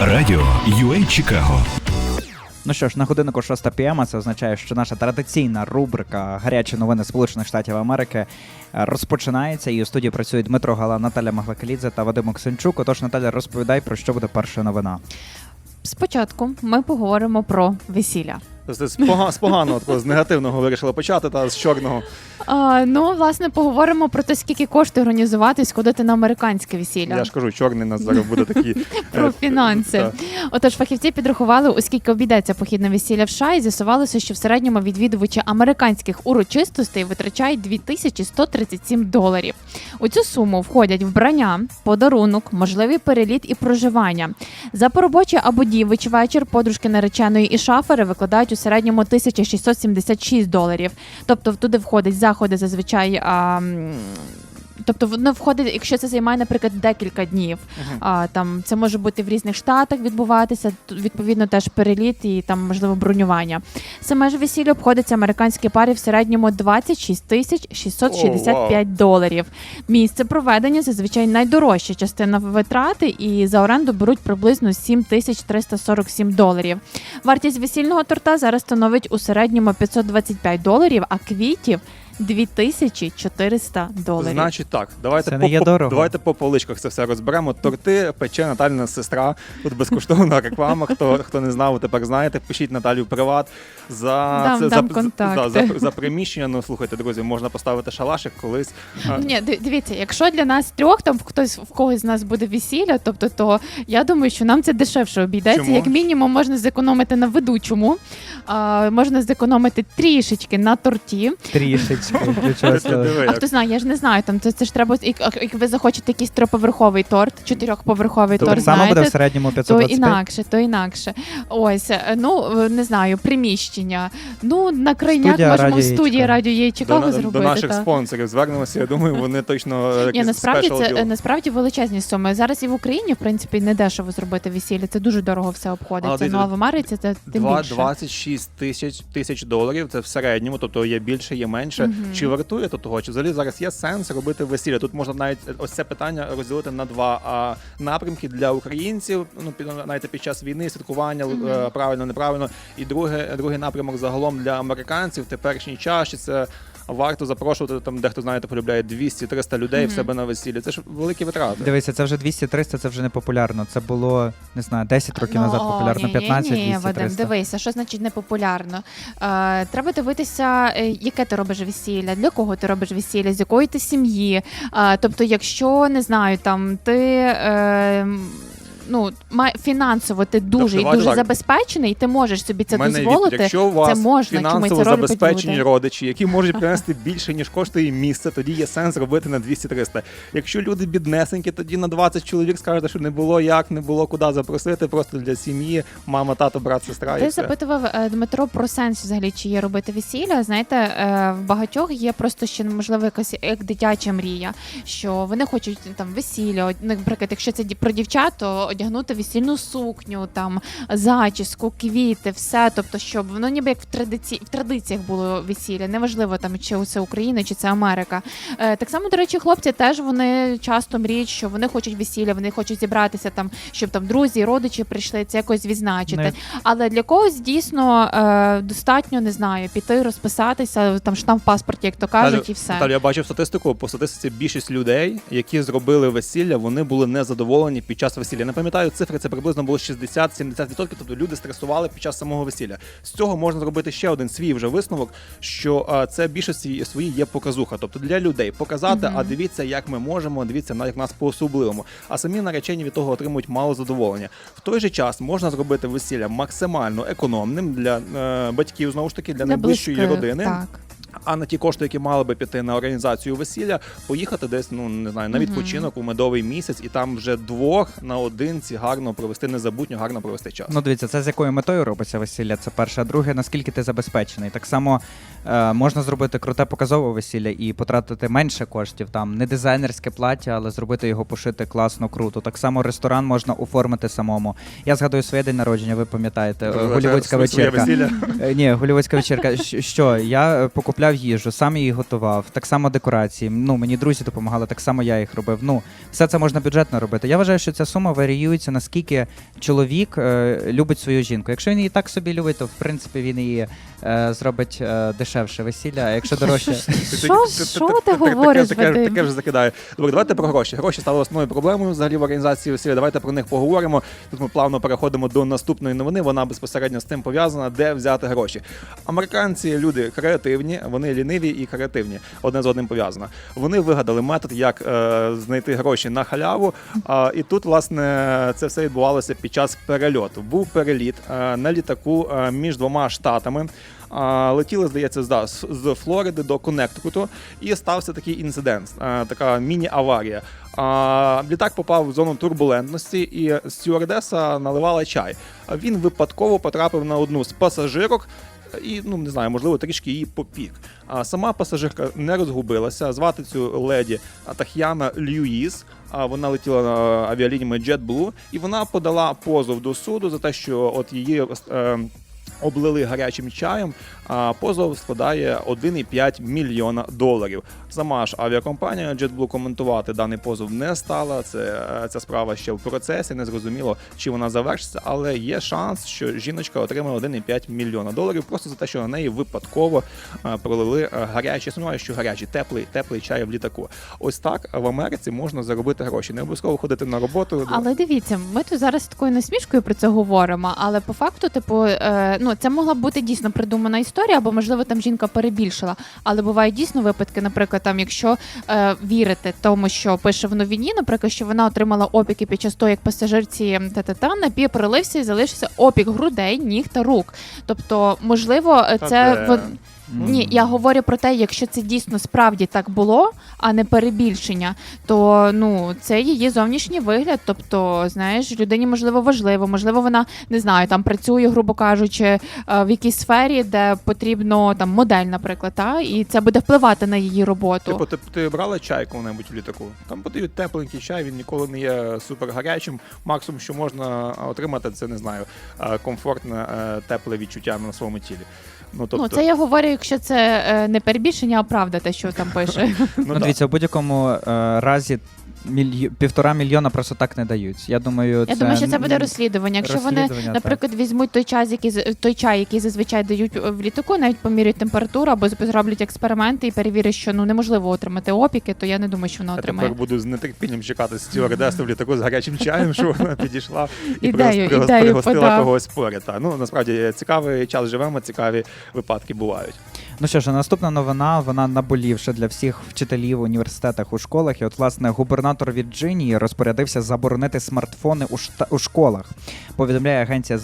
Радіо UA Чикаго. Ну що ж, на годиннику 6 пм, це означає, що наша традиційна рубрика Гарячі новини Сполучених Штатів Америки розпочинається. І у студії працює Дмитро Гала, Наталя Маглакалідзе та Вадим Оксенчук. Отож, Наталя, розповідай про що буде перша новина. Спочатку ми поговоримо про весілля. З, з, пога- з поганого, такого, з негативного вирішила почати, та з чорного. А, ну, власне, поговоримо про те, скільки коштує організувати і сходити на американське весілля. Я ж кажу, чорний у нас зараз буде такий. Про е, фінанси. та. Отож, фахівці підрахували, оскільки обійдеться похід на весілля в США, і з'ясувалося, що в середньому відвідувачі американських урочистостей витрачають 2137 доларів. У цю суму входять вбрання, подарунок, можливий переліт і проживання. За поробочий або дівич вечір подружки нареченої і шафери викладають у середньому 1676 доларів. Тобто туди входить заходи зазвичай. А, Тобто воно входить, якщо це займає, наприклад, декілька днів. Мгм. А, там це може бути в різних штатах відбуватися. Відповідно, теж переліт і там можливо бронювання. Саме ж весілля обходиться американській парі в середньому 26 тисяч 665 доларів. Місце проведення зазвичай найдорожча частина витрати, і за оренду беруть приблизно 7 тисяч 347 доларів. Вартість весільного торта зараз становить у середньому 525 доларів, а квітів 2400 доларів. Значить так, давайте Це по, не є по- дорого. давайте по поличках це все розберемо. Торти пече Наталіна сестра. Тут безкоштовна реклама. Хто хто не знав, тепер знаєте. Пишіть Наталю в приват за Дам- це дам за, контакти. за, за, за приміщення. Ну слухайте, друзі, можна поставити шалашик колись. А, Ні, ди- дивіться, якщо для нас трьох там хтось в когось з нас буде весілля, тобто то я думаю, що нам це дешевше обійдеться. Чому? Як мінімум, можна зекономити на ведучому, а, можна зекономити трішечки на торті. Трішечки. Диви, А хто знає, я ж не знаю. Там це, це ж треба як, як ви захочете якийсь триповерховий торт, чотирьохповерховий То торт. так само буде в знаєте, середньому то 525? інакше, то інакше. Ось, е, ну е, не знаю, приміщення. Ну на крайняк Студія можемо Радіо студії радіо є Чикаго зробити. до наших спонсорів звернемося. Я думаю, вони точно е, Ні, насправді special це deal. е, насправді величезні суми. Зараз і в Україні, в принципі, не дешево зробити весілля. Це дуже дорого все обходиться. дивіться, Ну а в Америці це тим Два- більше. 26 тисяч тисяч доларів. Це в середньому, тобто є більше, є менше. Мгм. Чи вартує то того? Чи взагалі зараз є сенс робити весілля? Тут можна навіть е, ось це питання розділити на два а, напрямки для українців. Ну під навіть під час війни святкування е, правильно, неправильно. І друге, другий напрямок загалом для американців теперішній час. Чи це варто запрошувати там, дехто знаєте, полюбляє 200-300 людей в себе на весіллі. Це ж великі витрати. Дивися, це вже 200-300, це вже не популярно. Це було, не знаю, 10 років назад популярно, Ну, 15 ні, ні, 200 Вадим, 300 дивися, що значить непопулярно. Е, треба дивитися, е, яке ти робиш весілля, для кого ти робиш весілля, з якої ти сім'ї. Е, тобто, якщо не знаю, там ти. Е, Ну, фінансово ти дуже і дуже так. забезпечений, і ти можеш собі це мене від- дозволити. якщо у вас можна, фінансово це забезпечені родичі, які можуть принести більше ніж коштує місце, тоді є сенс робити на 200-300. Якщо люди біднесенькі, тоді на 20 чоловік скажете, що не було як, не було куди запросити, просто для сім'ї, мама, тато, брат, сестра. і Ти все. запитував е, Дмитро про сенс взагалі, чи є робити весілля. Знаєте, е, в багатьох є просто ще можливо якась як дитяча мрія, що вони хочуть там весілля. Наприклад, якщо це про дівчат, то одягнути весільну сукню, там зачіску, квіти, все. Тобто, щоб воно ніби як в традиці в традиціях було весілля. Неважливо там, чи це Україна, чи це Америка. Е, Так само, до речі, хлопці теж вони часто мріють, що вони хочуть весілля, вони хочуть зібратися там, щоб там друзі, родичі прийшли це якось відзначити. Ну, Але для когось дійсно е, достатньо не знаю, піти розписатися, там штамп в паспорті, як то кажуть, Наталю- і все. Наталю, я бачив статистику. По статистиці більшість людей, які зробили весілля, вони були незадоволені під час весілля. Не пам'ятаю цифри, це приблизно було 60-70%, Тобто люди стресували під час самого весілля. З цього можна зробити ще один свій вже висновок, що а, це більшості свої є показуха. Тобто для людей показати, Мгм. а дивіться, як ми можемо, дивіться на як нас по особливому. А самі наречені від того отримують мало задоволення. В той же час можна зробити весілля максимально економним для е, батьків, знову ж таки, для, найближчої близьких, родини. Так. А на ті кошти, які мали би піти на організацію весілля, поїхати десь, ну не знаю, на відпочинок у медовий місяць, і там вже двох наодинці гарно провести незабутньо, гарно провести час. Ну, дивіться, це з якою метою робиться весілля. Це перше. А друге, наскільки ти забезпечений. Так само е, можна зробити круте показове весілля і потратити менше коштів. Там не дизайнерське плаття, але зробити його пошити класно, круто. Так само ресторан можна оформити самому. Я згадую своє день народження, ви пам'ятаєте, е, голівудська вечірка. Е, Ні, голівудська вечірка. Що я е, покупляв замовляв їжу, сам її готував, так само декорації. Ну, мені друзі допомагали, так само я їх робив. Ну, все це можна бюджетно робити. Я вважаю, що ця сума варіюється, наскільки чоловік е, любить свою жінку. Якщо він її так собі любить, то в принципі він її е, зробить е, дешевше весілля, а якщо дорожче. Що, що ти говориш, таке, Вадим? таке вже закидаю. Добре, давайте про гроші. Гроші стали основною проблемою взагалі в організації весілля. Давайте про них поговоримо. Тут ми плавно переходимо до наступної новини. Вона безпосередньо з тим пов'язана, де взяти гроші. Американці люди креативні, вони ліниві і креативні. Одне з одним пов'язано. Вони вигадали метод, як е, знайти гроші на халяву. А, і тут, власне, це все відбувалося під час перельоту. Був переліт е, на літаку е, між двома штатами. Летіли, здається, з- з Флориди до Коннектикуту, і стався такий інцидент, е, така міні-аварія. Літак попав в зону турбулентності, і стюардеса наливала чай. Він випадково потрапив на одну з пасажирок. І ну не знаю, можливо, трішки її попік. А сама пасажирка не розгубилася. Звати цю леді а, Тах'яна Льюїс. А вона летіла на авіалініями JetBlue, і вона подала позов до суду за те, що от її е, облили гарячим чаєм. А позов складає 1,5 мільйона доларів. Сама ж авіакомпанія JetBlue коментувати даний позов не стала. Це ця справа ще в процесі. Не зрозуміло, чи вона завершиться, але є шанс, що жіночка отримає 1,5 мільйона доларів просто за те, що на неї випадково е, пролили е, гарячий, сумніваюся, що гарячий, теплий, теплий чай в літаку. Ось так в Америці можна заробити гроші. Не обов'язково ходити на роботу. Але дивіться, ми тут зараз такою насмішкою про це говоримо. Але по факту, типу, е, ну це могла б бути дійсно придумана історія, або можливо там жінка перебільшила. Але бувають дійсно випадки, наприклад, там, якщо е, вірити тому, що пише в новині, наприклад, що вона отримала опіки під час того, як пасажирці та-та-та, напій пролився і залишився опік грудей, ніг та рук. Тобто, можливо, це Та це де? Ні, я говорю про те, якщо це дійсно справді так було, а не перебільшення, то ну це її зовнішній вигляд. Тобто, знаєш, людині можливо важливо, можливо, вона не знаю, там працює, грубо кажучи, е, в якійсь сфері, де потрібно там модель, наприклад, та і це буде впливати на її роботу. Типу, ти, ти брала чай коли-небудь в літаку? Там подають тепленький чай, він ніколи не є супер гарячим. Максимум, що можна отримати, це не знаю, е, комфортне е, тепле відчуття на своєму тілі. Ну, тобто, Ну, це я говорю, якщо це е, не перебільшення, а правда, те, що там пише. ну, Ну, да. дивіться, в будь-якому е, разі мільй... півтора мільйона просто так не дають. Я думаю, Я думаю, що це буде розслідування. Якщо вони, розслідування, наприклад, візьмуть той час, який з- той чай, який зазвичай дають в літаку, навіть поміряють температуру або зроблять експерименти і перевірять, що ну неможливо отримати опіки, то я не думаю, що вона Я отримає. тепер буду з нетерпінням чекати стюардесу в літаку з гарячим чаєм, що вона підійшла і Ідею- пригос- ідею пригостила подав. когось поряд. Та. Ну, насправді цікавий час живемо, цікаві випадки бувають. Ну що ж, наступна новина, вона наболівша для всіх вчителів університетах у школах. І от, власне, губернатор Вірджинії розпорядився заборонити смартфони у, шта- у школах. Повідомляє агенція.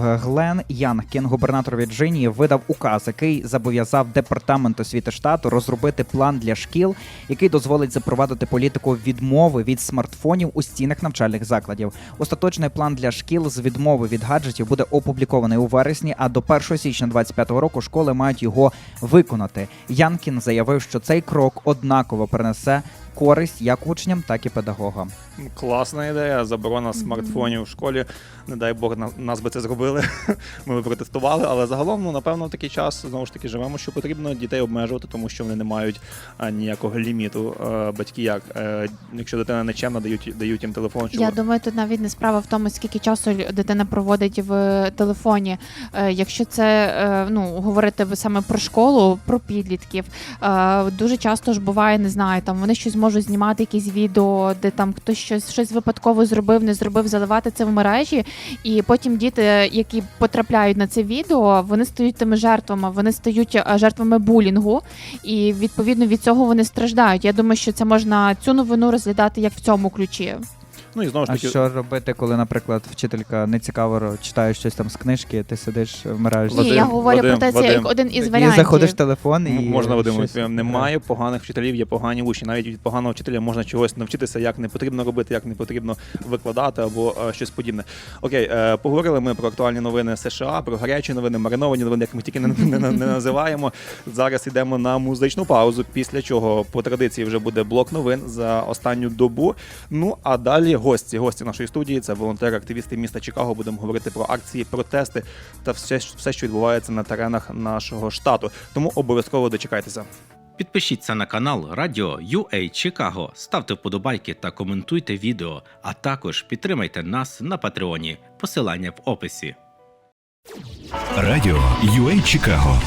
Г- Глен Янкін, губернатор Вірджинії, видав указ, який зобов'язав департамент освіти штату розробити план для шкіл, який дозволить запровадити політику відмови від смартфонів у стінах навчальних закладів. Остаточний план для шкіл з відмови від гаджетів буде опублікований у вересні, а до 1 січня 2025 року школи мають його виконати. Янкін заявив, що цей крок однаково принесе користь як учням, так і педагогам. Класна ідея, заборона смартфонів в школі. Не дай Бог на- нас би це зробили. Ми би протестували, але загалом, ну напевно, в такий час знову ж таки живемо, що потрібно дітей обмежувати, тому що вони не мають а, ніякого ліміту. Е, Батьки як е, якщо дитина нечемна, дають дають їм телефон. Що Я думаю, тут навіть не справа в тому, скільки часу дитина проводить в телефоні. Е, Якщо це е, ну говорити саме про школу, про підлітків, е, дуже часто ж буває, не знаю, там вони щось можуть знімати, якісь відео, де там хтось щось щось випадково зробив, не зробив, заливати це в мережі, і потім діти, які потрапляють на це відео, вони стають тими жертвами, вони стають е, жертвами булінгу, і відповідно від цього вони страждають. Я думаю, що це можна цю новину розглядати як в цьому ключі. Ну і знову ж А таки, що робити, коли, наприклад, вчителька нецікаво ро- читає щось там з книжки, ти сидиш, вмираєш. Ні, я говорю Вадим, про те, це Вадим. як один із І варіантів. заходиш в телефон і можна Вадиму щось- Немає поганих вчителів, є погані учні. Навіть від поганого вчителя можна чогось навчитися, як не потрібно робити, як не потрібно викладати або е, щось подібне. Окей, е, поговорили ми про актуальні новини США, про гарячі новини, мариновані новини, як ми тільки не, не, не, не називаємо. Зараз йдемо на музичну паузу, після чого по традиції вже буде блок новин за останню добу. Ну а далі гості, гості нашої студії. Це волонтери, активісти міста Чикаго. Будемо говорити про акції, протести та все, все, що відбувається на теренах нашого штату. Тому обов'язково дочекайтеся. Підпишіться на канал Радіо UA Чикаго, ставте вподобайки та коментуйте відео, а також підтримайте нас на Патреоні. Посилання в описі. Радіо UA Чикаго